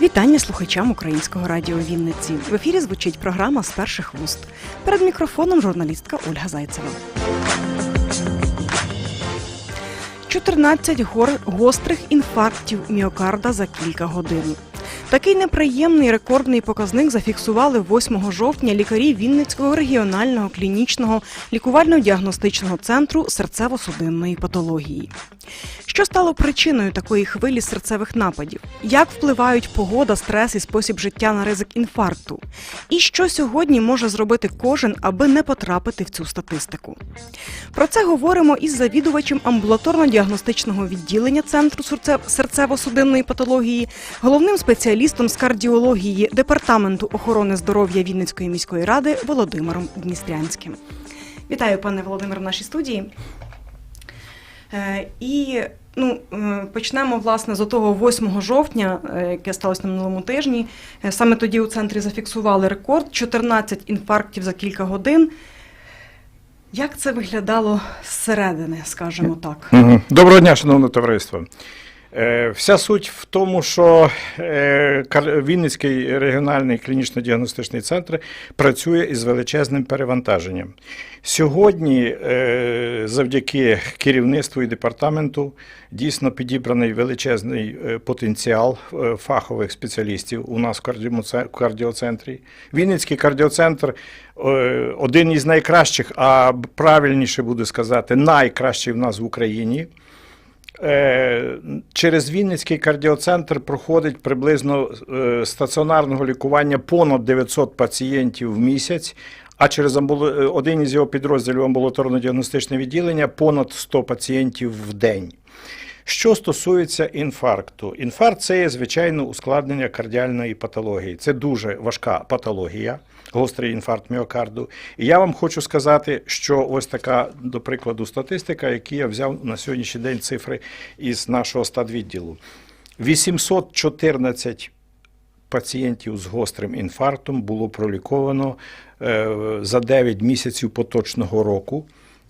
Вітання слухачам українського радіо Вінниці. В ефірі звучить програма з перших вуст. Перед мікрофоном журналістка Ольга Зайцева. 14 гор гострих інфарктів міокарда за кілька годин. Такий неприємний рекордний показник зафіксували 8 жовтня лікарі Вінницького регіонального клінічного лікувально-діагностичного центру серцево-судинної патології. Що стало причиною такої хвилі серцевих нападів? Як впливають погода, стрес і спосіб життя на ризик інфаркту? І що сьогодні може зробити кожен, аби не потрапити в цю статистику? Про це говоримо із завідувачем амбулаторно-діагностичного відділення Центру серцево-судинної патології, головним спеціалістом з кардіології Департаменту охорони здоров'я Вінницької міської ради Володимиром Дністрянським. Вітаю, пане Володимир, в нашій студії. Е, І ну, е, почнемо власне з того 8 жовтня, е, яке сталося на минулому тижні. Саме тоді у центрі зафіксували рекорд 14 інфарктів за кілька годин. Як це виглядало зсередини, скажімо так? Доброго дня, шановне товариство. Е, Вся суть в тому, що е, Вінницький регіональний клінічно-діагностичний центр працює із величезним перевантаженням. Сьогодні, е, завдяки керівництву і департаменту, дійсно підібраний величезний потенціал фахових спеціалістів у нас в кардіоцентрі. Вінницький кардіоцентр один із найкращих, а правильніше буде сказати, найкращий в нас в Україні. Е, Через Вінницький кардіоцентр проходить приблизно е, стаціонарного лікування понад 900 пацієнтів в місяць, а через е, один із його підрозділів амбулаторно-діагностичне відділення понад 100 пацієнтів в день. Що стосується інфаркту, інфаркт це є звичайно ускладнення кардіальної патології. Це дуже важка патологія, гострий інфаркт міокарду. І я вам хочу сказати, що ось така, до прикладу, статистика, які я взяв на сьогоднішній день цифри із нашого стадвідділу. 814 пацієнтів з гострим інфарктом було проліковано е, за 9 місяців поточного року.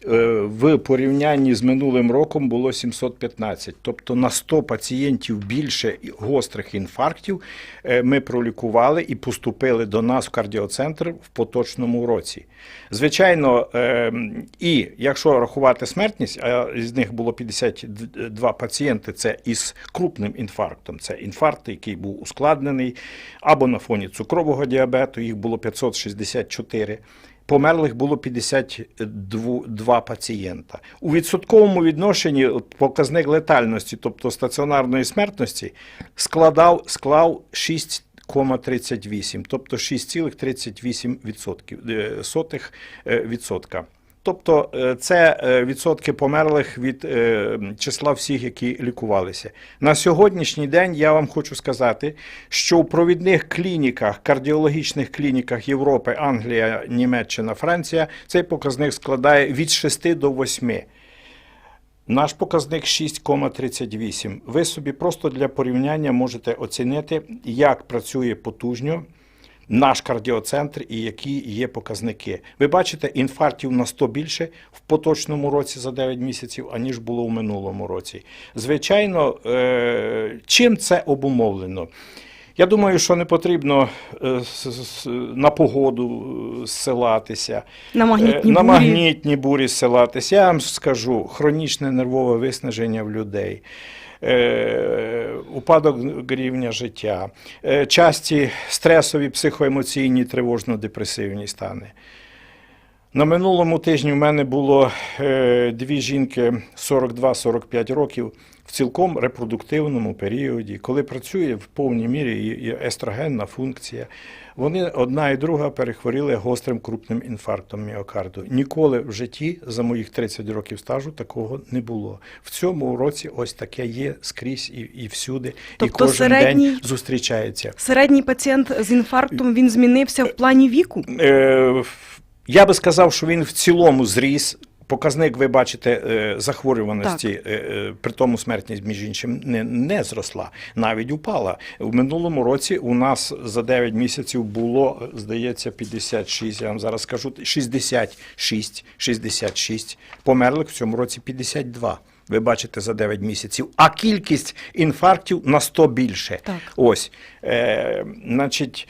Е, В порівнянні з минулим роком було 715. Тобто на 100 пацієнтів більше гострих інфарктів е, ми пролікували і поступили до нас в кардіоцентр в поточному році. Звичайно, е, і якщо рахувати смертність, а з них було 52 пацієнти, це із крупним інфарктом. Це інфаркт, який був ускладнений або на фоні цукрового діабету, їх було 564. Померлих було 52 пацієнта. У відсотковому відношенні показник летальності, тобто стаціонарної смертності, складав, склав 6,38, тобто 6,38%. Тобто е, це е, відсотки померлих від е, числа всіх, які лікувалися. На сьогоднішній день я вам хочу сказати, що у провідних клініках, кардіологічних клініках Європи, Англія, Німеччина, Франція цей показник складає від 6 до 8. Наш показник 6,38. Ви собі просто для порівняння можете оцінити, як працює потужньо наш кардіоцентр і які є показники. Ви бачите, інфарктів на 100 більше в поточному році за 9 місяців, аніж було в минулому році. Звичайно, е, чим це обумовлено? Я думаю, що не потрібно е, на погоду е, зсилатися. На магнітні на магнітні бурі зсилатися. Я вам скажу, хронічне нервове виснаження в людей. Е, Упадок рівня життя, е, часті стресові, психоемоційні, тривожно-депресивні стани. На минулому тижні в мене було е, дві жінки 42-45 років цілком репродуктивному періоді, коли працює в повній мірі і- естрогенна функція. Вони одна і друга перехворіли гострим крупним інфарктом міокарду. Ніколи в житті за моїх 30 років стажу такого не було. В цьому році ось таке є скрізь і, і всюди, Тобто і кожен середній- день зустрічається. Середній пацієнт з інфарктом він змінився в плані віку. Е, Я би сказав, що він в цілому зріс. Показник, ви бачите, е, захворюваності, е, е, при тому смертність, між іншим, не, не зросла, навіть упала. У минулому році у нас за 9 місяців було, здається, 56, я вам зараз скажу, 66, 66. Померлих в цьому році 52. Ви бачите за 9 місяців, а кількість інфарктів на 100 більше. Так. Ось, е, значить,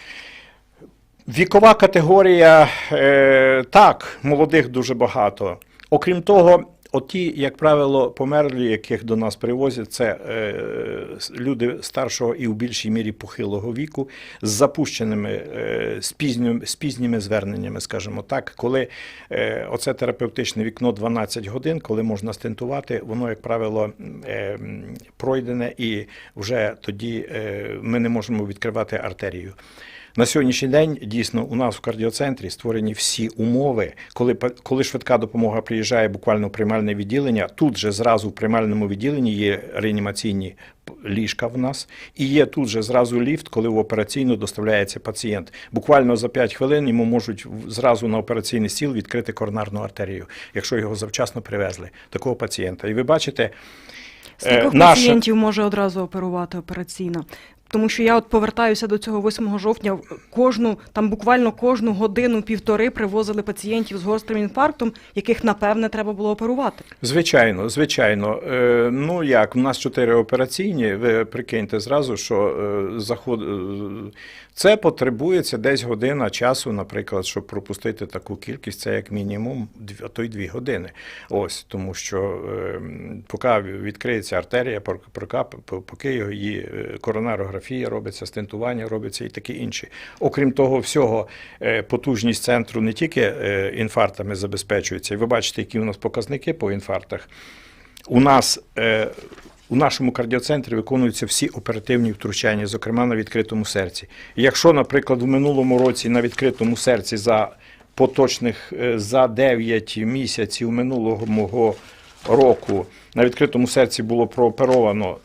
Вікова категорія, е, так, молодих дуже багато. Окрім того, оті, як правило, померлі, яких до нас привозять, це е, люди старшого і в більшій мірі похилого віку, з запущеними, е, з, пізньо, з пізніми зверненнями, скажімо так, коли е, оце терапевтичне вікно 12 годин, коли можна стентувати, воно, як правило, е, пройдене, і вже тоді е, ми не можемо відкривати артерію. На сьогоднішній день дійсно у нас в кардіоцентрі створені всі умови, коли, коли швидка допомога приїжджає буквально в приймальне відділення, тут же зразу в приймальному відділенні є реанімаційні ліжка в нас, і є тут же зразу ліфт, коли в операційну доставляється пацієнт. Буквально за 5 хвилин йому можуть зразу на операційний стіл відкрити коронарну артерію, якщо його завчасно привезли, такого пацієнта. І ви бачите, Скількох Е, наша- пацієнтів може одразу оперувати операційно? Тому що я от повертаюся до цього 8 жовтня. Кожну там буквально кожну годину півтори привозили пацієнтів з гострим інфарктом, яких напевне треба було оперувати. Звичайно, звичайно. Е, ну як, у нас чотири операційні, ви прикиньте зразу, що е, заход... е, це потребується десь година часу, наприклад, щоб пропустити таку кількість, це як мінімум, а то й дві години. Ось, тому що е, поки відкриється артерія, поки, її е, коронарографія робиться, стентування робиться і таке інше. Окрім того всього, е, потужність центру не тільки е, інфарктами забезпечується, і ви бачите, які у нас показники по інфарктах. У нас е, у нашому кардіоцентрі виконуються всі оперативні втручання, зокрема на відкритому серці. Якщо, наприклад, в минулому році на відкритому серці за поточних за 9 місяців минулого року на відкритому серці було прооперовано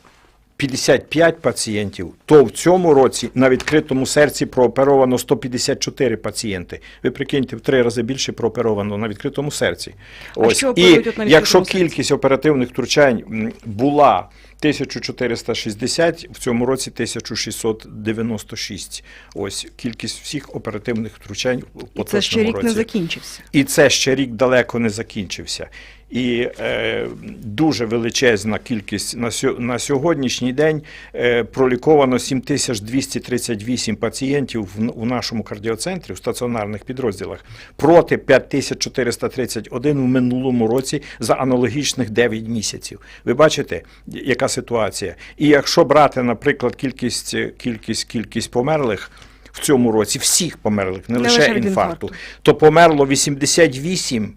55 пацієнтів, то в цьому році на відкритому серці прооперовано 154 пацієнти. Ви прикиньте, в три рази більше прооперовано на відкритому серці. А що і відкритому якщо серці? кількість оперативних втручань була 1460, в цьому році 1696. Ось кількість всіх оперативних втручань в І поточному це ще рік році. не закінчився. І це ще рік далеко не закінчився. І е, дуже величезна кількість на, сьо, на сьогоднішній день е, проліковано 7238 пацієнтів в, у нашому кардіоцентрі в стаціонарних підрозділах проти 5431 у минулому році за аналогічних 9 місяців. Ви бачите, яка ситуація? І якщо брати, наприклад, кількість, кількість, кількість померлих. В цьому році всіх померлих, не, Не лише, лише інфаркту, інфаркту. то померло 88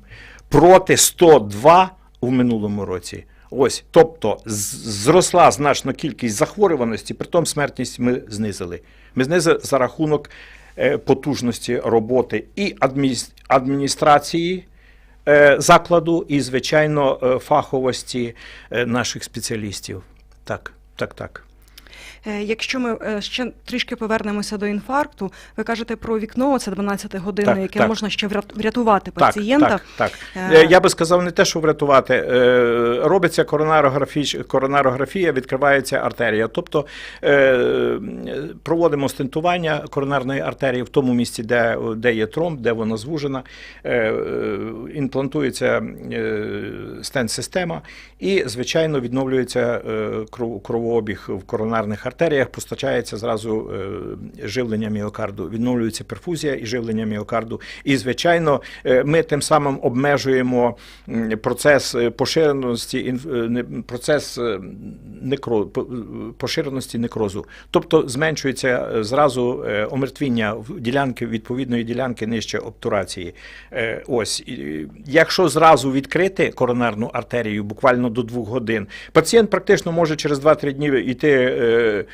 проти 102 у минулому році. Ось, тобто зросла значно кількість захворюваності, притом смертність ми знизили. Ми знизили за рахунок е, потужності роботи і адміністрації е, закладу, і, звичайно, е, фаховості наших спеціалістів. Так, так, так. Е, Якщо ми е, ще трішки повернемося до інфаркту, ви кажете про вікно, це 12 годин, Так, яке так. можна ще врят- врятувати пацієнта. Так, так, так. Е, Я би сказав не те, що врятувати. Робиться коронарографія, відкривається артерія. Тобто проводимо стентування коронарної артерії в тому місці, де, де є тромб, де вона звужена, імплантується е, стент-система і, звичайно, відновлюється кровообіг в коронарних артеріях, постачається зразу е, живлення міокарду, відновлюється перфузія і живлення міокарду. І, звичайно, е, ми тим самим обмежуємо процес е, поширеності, процес некро, поширеності некрозу. Тобто зменшується зразу омертвіння в ділянки, відповідної ділянки нижче обтурації. Ось, якщо зразу відкрити коронарну артерію буквально до двох годин, пацієнт практично може через 2-3 дні йти е,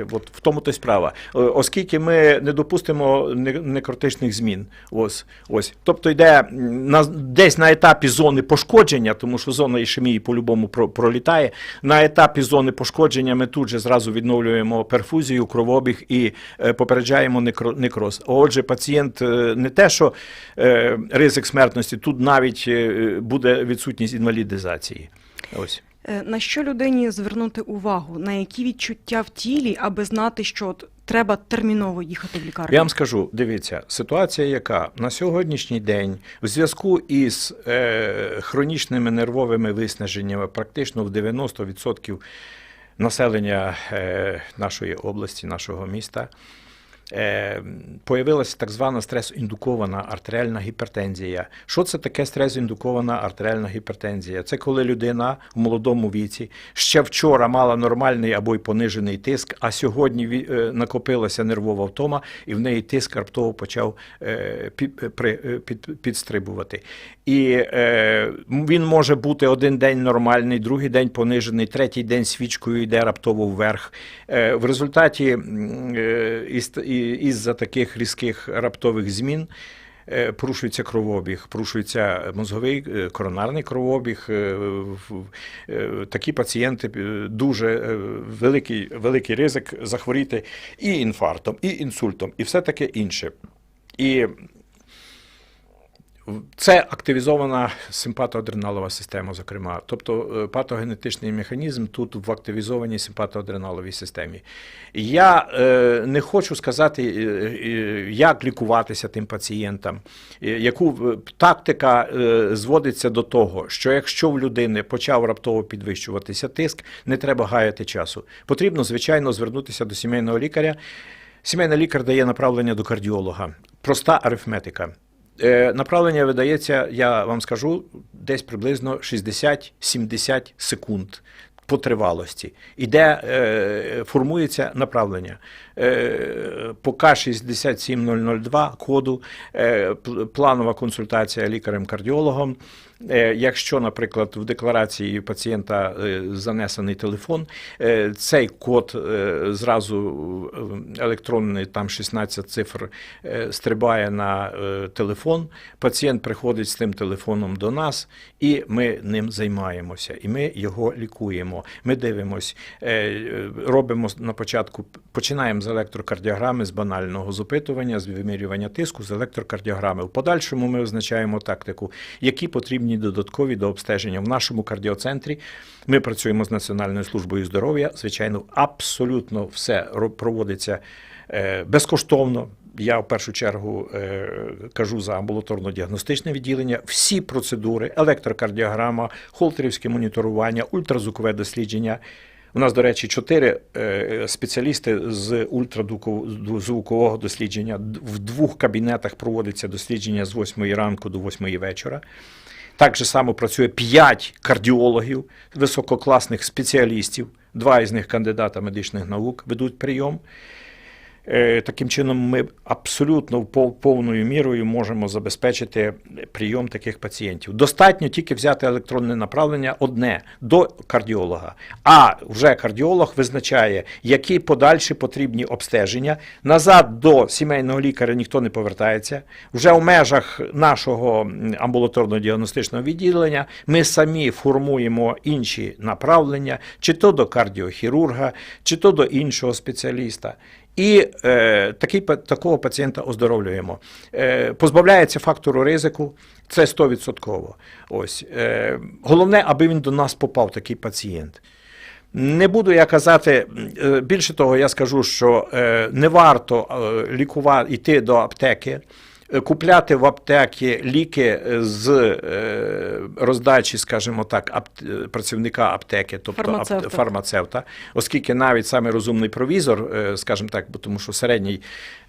е. От в тому то й справа. Е, Оскільки ми не допустимо не- некротичних змін. Ось, ось. Тобто йде на, десь на етапі зони пошкодження, тому що зона ішемії по-любому пролітає. На етапі зони пошкодження ми тут же зразу відновлюємо перфузію, кровообіг і е, попереджаємо некро, некроз. Отже, пацієнт не те, що ризик смертності, тут навіть буде відсутність інвалідизації. Ось. Е, На що людині звернути увагу? На які відчуття в тілі, аби знати, що от треба терміново їхати в лікарню? Я вам скажу, дивіться, ситуація, яка на сьогоднішній день в зв'язку із е, хронічними нервовими виснаженнями, практично в 90% населення е, нашої області, нашого міста. Е, появилася так звана стрес-індукована артеріальна гіпертензія. Що це таке стрес-індукована артеріальна гіпертензія? Це коли людина в молодому віці ще вчора мала нормальний або й понижений тиск, а сьогодні е, накопилася нервова втома, і в неї тиск раптово почав е, підстрибувати. І він може бути один день нормальний, другий день понижений, третій день свічкою йде раптово вверх. В результаті із-за таких різких раптових змін. е, Порушується кровообіг, порушується мозговий е, коронарний кровообіг. е, Такі пацієнти дуже великий, великий ризик захворіти і інфарктом, і інсультом, і все таке інше. І це активізована симпатоадреналова система, зокрема. Тобто е, патогенетичний механізм тут в активізованій симпатоадреналовій системі. Я е, не хочу сказати, е, е, як лікуватися тим пацієнтам. Яку тактика е, зводиться до того, що якщо в людини почав раптово підвищуватися тиск, не треба гаяти часу. Потрібно, звичайно, звернутися до сімейного лікаря. Сімейний лікар дає направлення до кардіолога. Проста арифметика. Е, Направлення видається, я вам скажу, десь приблизно 60-70 секунд по тривалості. Іде, е, формується направлення. Е, по К67002 коду е, планова консультація лікарем-кардіологом. Е, Якщо, наприклад, в декларації пацієнта е, занесений телефон, е, цей код зразу електронний, там 16 цифр, стрибає на телефон. Пацієнт приходить з тим телефоном до нас, і ми ним займаємося. І ми його лікуємо. Ми дивимось, робимо на початку, починаємо з електрокардіограми, з банального з опитування, з вимірювання тиску, з електрокардіограми. В подальшому ми визначаємо тактику, які потрібні додаткові до обстеження. В нашому кардіоцентрі ми працюємо з Національною службою здоров'я. Звичайно, абсолютно все проводиться е, безкоштовно. Я в першу чергу е, кажу за амбулаторно-діагностичне відділення. Всі процедури, електрокардіограма, холтерівське моніторування, ультразвукове дослідження. У нас, до речі, чотири е, спеціалісти з ультразвукового дослідження. В двох кабінетах проводиться дослідження з 8 ранку до 8 вечора. Так же само працює 5 кардіологів, висококласних спеціалістів. Два із них кандидата медичних наук ведуть прийом. Е, Таким чином, ми абсолютно повною мірою можемо забезпечити прийом таких пацієнтів. Достатньо тільки взяти електронне направлення одне до кардіолога. А вже кардіолог визначає, які подальші потрібні обстеження. Назад до сімейного лікаря ніхто не повертається. Вже в межах нашого м, амбулаторно-діагностичного відділення ми самі формуємо інші направлення, чи то до кардіохірурга, чи то до іншого спеціаліста. І е, такий, такого пацієнта оздоровлюємо. Е, позбавляється фактору ризику, це 100%. Ось. Е, головне, аби він до нас попав, такий пацієнт. Не буду я казати, е, більше того, я скажу, що е, не варто е, лікувати, йти до аптеки, купляти в аптеки ліки з е, роздачі, скажімо так, працівника аптеки, тобто Фармацевта. фармацевта, оскільки навіть саме розумний провізор, е, скажімо так, бо тому що середній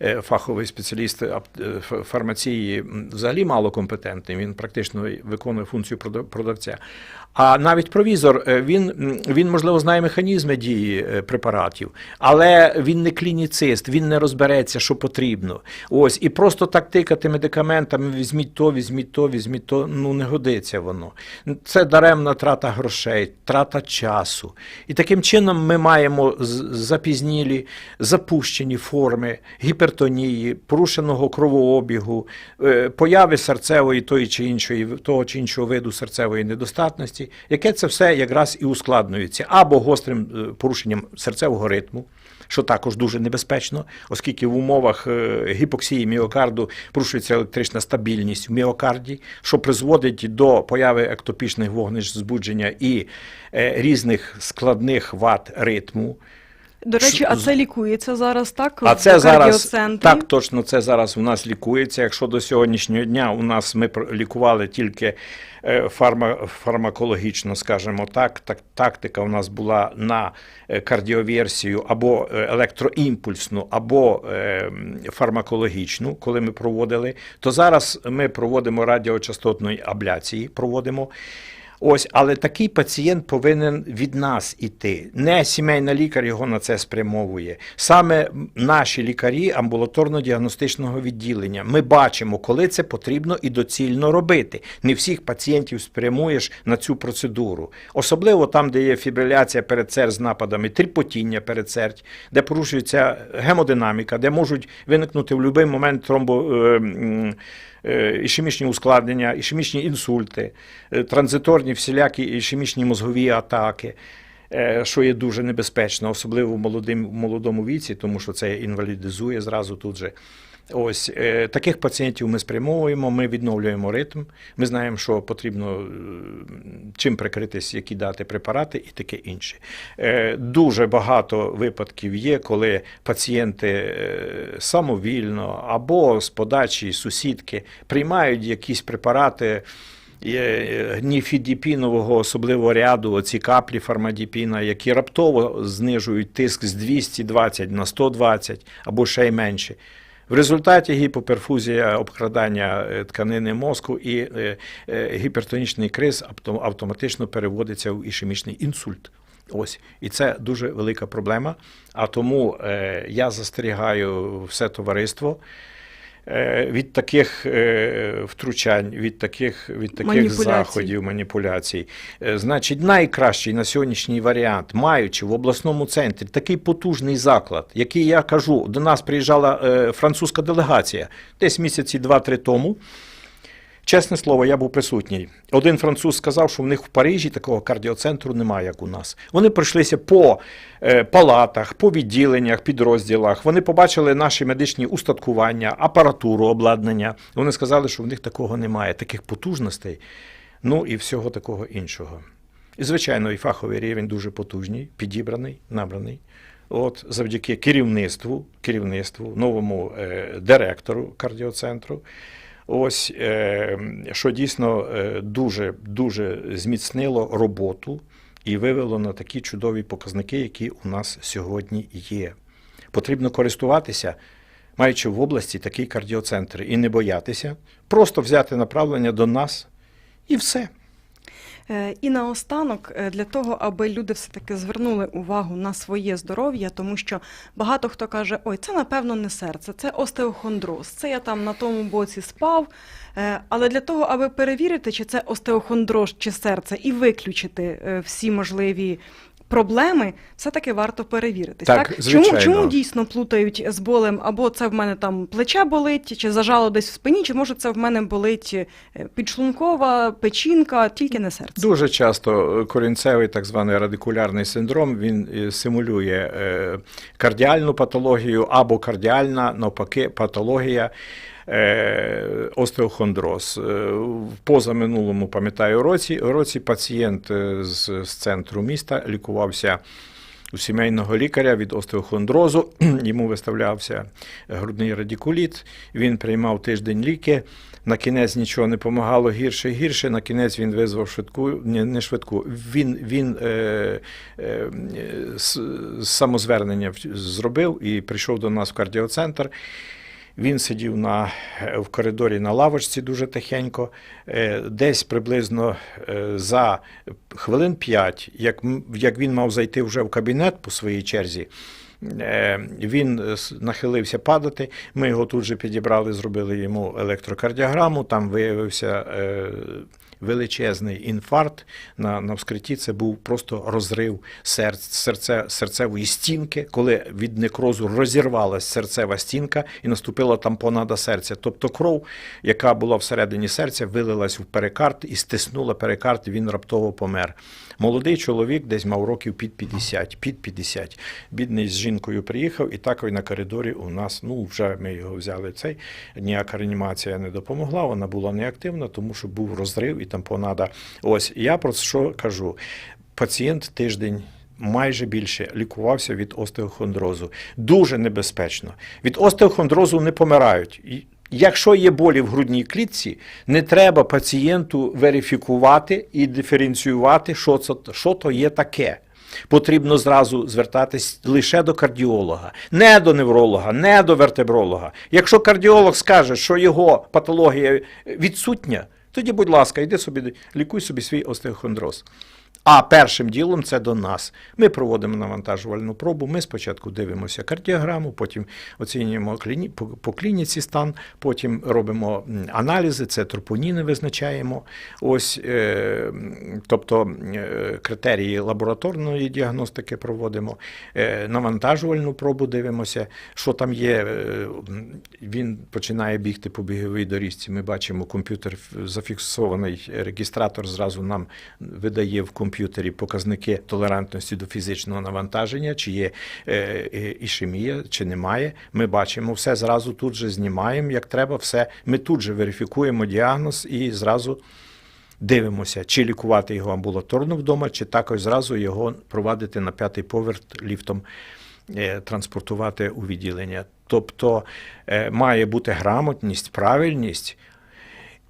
е, фаховий спеціаліст е, фармації взагалі мало компетентний, він практично виконує функцію продавця. А навіть провізор, е, він, він можливо знає механізми дії е, препаратів, але він не клініцист, він не розбереться, що потрібно. Ось і просто так тикнути тикати медикаментами, візьміть то, візьміть то, візьміть то. Ну не годиться воно. Це даремна трата грошей, трата часу. І таким чином ми маємо запізнілі, запущені форми гіпертонії, порушеного кровообігу, е, появи серцевої тої чи іншої, того чи іншого виду серцевої недостатності, яке це все якраз і ускладнюється або гострим е, порушенням серцевого ритму. Що також дуже небезпечно, оскільки в умовах е, гіпоксії міокарду порушується електрична стабільність в міокарді, що призводить до появи ектопічних вогнищ збудження і е, різних складних вад ритму. До речі, а це лікується зараз, так? А це зараз так точно це зараз у нас лікується. Якщо до сьогоднішнього дня у нас ми лікували тільки е, фарма, фармакологічно, скажімо так, так, тактика у нас була на е, кардіоверсію або е, електроімпульсну, або фармакологічну, коли ми проводили, то зараз ми проводимо радіочастотної абляції. Проводимо. Ось, але такий пацієнт повинен від нас іти. Не сімейний лікар його на це спрямовує. Саме наші лікарі амбулаторно-діагностичного відділення. Ми бачимо, коли це потрібно і доцільно робити. Не всіх пацієнтів спрямуєш на цю процедуру. Особливо там, де є фібриляція передсердь з нападами, тріпотіння передсердь, де порушується гемодинаміка, де можуть виникнути в будь-який момент тромбо. Е, ішемічні ускладнення, ішемічні інсульти, е, транзиторні всілякі ішемічні мозгові атаки, е, що є дуже небезпечно, особливо в молодим, молодому віці, тому що це інвалідизує зразу тут же. Ось е, таких пацієнтів ми спрямовуємо, ми відновлюємо ритм. Ми знаємо, що потрібно е, чим прикритись, які дати препарати і таке інше. Е, дуже багато випадків є, коли пацієнти самовільно або з подачі сусідки приймають якісь препарати. е, Ніфідіпінового особливого ряду, оці каплі фармадіпіна, які раптово знижують тиск з 220 на 120 або ще й менше. В результаті гіпоперфузія обкрадання е, тканини мозку і е, е, гіпертонічний криз авто- автоматично переводиться в ішемічний інсульт. Ось і це дуже велика проблема. А тому я застерігаю все товариство. Е, Від таких е, втручань, від таких, від таких Маніпуляцій. заходів, маніпуляцій. Е, Значить, найкращий на сьогоднішній варіант, маючи в обласному центрі такий потужний заклад, який я кажу, до нас приїжджала французька делегація десь місяці два-три тому. Чесне слово, я був присутній. Один француз сказав, що в них в Парижі такого кардіоцентру немає, як у нас. Вони пройшлися по е, палатах, по відділеннях, підрозділах. Вони побачили наші медичні устаткування, апаратуру, обладнання. Вони сказали, що в них такого немає, таких потужностей, ну і всього такого іншого. І, звичайно, і фаховий рівень дуже потужний, підібраний, набраний. От завдяки керівництву, керівництву, новому е, директору кардіоцентру. Ось е, що дійсно е, дуже дуже зміцнило роботу і вивело на такі чудові показники, які у нас сьогодні є. Потрібно користуватися, маючи в області такий кардіоцентр, і не боятися, просто взяти направлення до нас і все. Е, І наостанок, е, для того, аби люди все-таки звернули увагу на своє здоров'я, тому що багато хто каже: ой, це напевно не серце, це остеохондроз, це я там на тому боці спав. Е, Але для того, аби перевірити, чи це остеохондроз, чи серце, і виключити всі можливі. Проблеми все-таки варто перевіритись. Так, Так. Чому, чому дійсно плутають з болем? Або це в мене там плече болить, чи зажало десь в спині, чи може це в мене болить е, підшлункова, печінка, тільки не серце. Дуже часто е, корінцевий так званий радикулярний синдром він е, симулює кардіальну патологію або кардіальна, навпаки, патологія. Е, Остеохондроз. Е, В позаминулому, пам'ятаю, році, році пацієнт е, з, з центру міста лікувався у сімейного лікаря від остеохондрозу. Йому виставлявся грудний радикуліт. Він приймав тиждень ліки. На кінець нічого не допомагало гірше гірше. На кінець він визвав швидку, ні, не швидку. Він, він е, е, самозвернення зробив і прийшов до нас в кардіоцентр. Він сидів на, в коридорі на лавочці дуже тихенько. Е, Десь приблизно е, за хвилин 5, як, як він мав зайти вже в кабінет по своїй черзі, Е, Він е, нахилився падати. Ми його тут же підібрали, зробили йому електрокардіограму. Там виявився е, величезний інфаркт. На, на вскритті це був просто розрив серць, серце, серцевої стінки, коли від некрозу розірвалась серцева стінка і наступила тампонада серця. Тобто кров, яка була всередині серця, вилилась в перикард і стиснула перикард, і він раптово помер. Молодий чоловік десь мав років під 50, під 50. Бідний з жінкою приїхав, і так на коридорі у нас, ну вже ми його взяли цей. Ніяка реанімація не допомогла, вона була неактивна, тому що був розрив і тампонада. Ось я про що кажу. Пацієнт тиждень. Майже більше лікувався від остеохондрозу. Дуже небезпечно. Від остеохондрозу не помирають. Якщо є болі в грудній клітці, не треба пацієнту верифікувати і диференціювати, що це що то є таке. Потрібно зразу звертатись лише до кардіолога, не до невролога, не до вертебролога. Якщо кардіолог скаже, що його патологія відсутня, тоді, будь ласка, йди собі, лікуй собі свій остеохондроз. А першим ділом це до нас. Ми проводимо навантажувальну пробу. Ми спочатку дивимося кардіограму, потім оцінюємо по- клініці стан, потім робимо аналізи, це тропоніни визначаємо. Ось, е, тобто е, критерії лабораторної діагностики проводимо, е, навантажувальну пробу дивимося, що там є. Він починає бігти по біговій доріжці. Ми бачимо комп'ютер зафіксований регістратор зразу нам видає в комп'ютері показники толерантності до фізичного навантаження, чи є е, ішемія, чи немає. Ми бачимо все зразу тут же знімаємо, як треба, все. Ми тут же верифікуємо діагноз і зразу. Дивимося, чи лікувати його амбулаторно вдома, чи також зразу його провадити на п'ятий поверх ліфтом, е, транспортувати у відділення. Тобто е, має бути грамотність, правильність.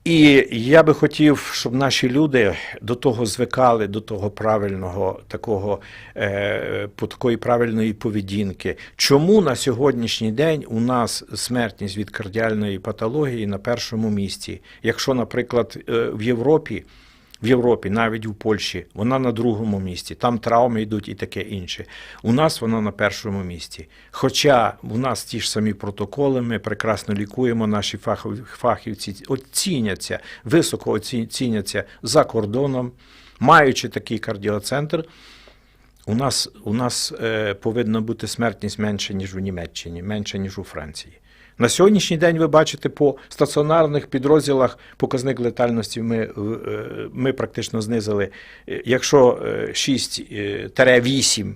І я би хотів, щоб наші люди до того звикали, до того правильного, такого е, по такої правильної поведінки. Чому на сьогоднішній день у нас смертність від кардіальної патології на першому місці? Якщо, наприклад, е, в Європі, в Європі, навіть у Польщі, вона на другому місці, там травми йдуть і таке інше. У нас вона на першому місці. Хоча у нас ті ж самі протоколи, ми прекрасно лікуємо, наші фахівці оціняться, високо оці- ціняться за кордоном, маючи такий кардіоцентр. У нас, у нас е, повинна бути смертність менше, ніж у Німеччині, менше, ніж у Франції. На сьогоднішній день ви бачите по стаціонарних підрозділах показник летальності ми, е, ми практично знизили. Е, Якщо е, 6-8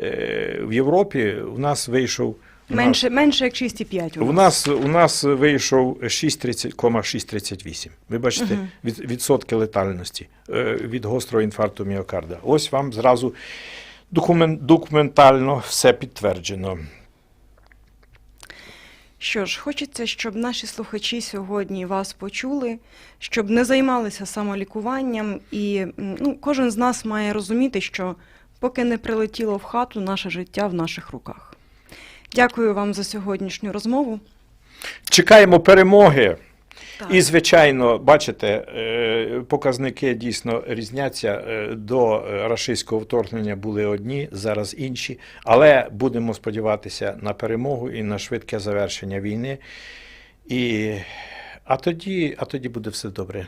е, в Європі, у нас вийшов. у нас- Менше, менше як 6,5 у нас, у нас вийшов 6,638. Ви бачите, від, відсотки летальності е, від гострого інфаркту міокарда. Ось вам зразу документ, документально все підтверджено. Що ж, хочеться, щоб наші слухачі сьогодні вас почули, щоб не займалися самолікуванням, і ну, кожен з нас має розуміти, що поки не прилетіло в хату, наше життя в наших руках. Дякую вам за сьогоднішню розмову. Чекаємо перемоги. І, звичайно, бачите, е, показники дійсно різняться. Е, До е, рашистського вторгнення були одні, зараз інші. Але будемо сподіватися на перемогу і на швидке завершення війни. І, а, тоді, а тоді буде все добре.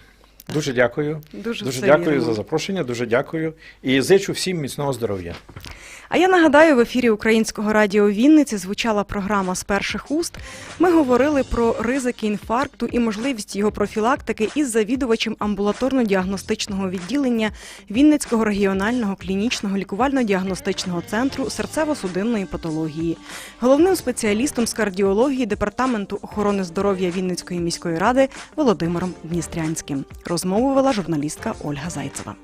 Дуже дякую. Дуже, Дуже дякую вірно. за запрошення, дуже дякую. І зичу всім міцного здоров'я. А я нагадаю, в ефірі Українського радіо Вінниці звучала програма з перших уст. Ми говорили про ризики інфаркту і можливість його профілактики із завідувачем амбулаторно-діагностичного відділення Вінницького регіонального клінічного лікувально-діагностичного центру серцево-судинної патології, головним спеціалістом з кардіології департаменту охорони здоров'я Вінницької міської ради Володимиром Дністрянським. Розмову вела журналістка Ольга Зайцева.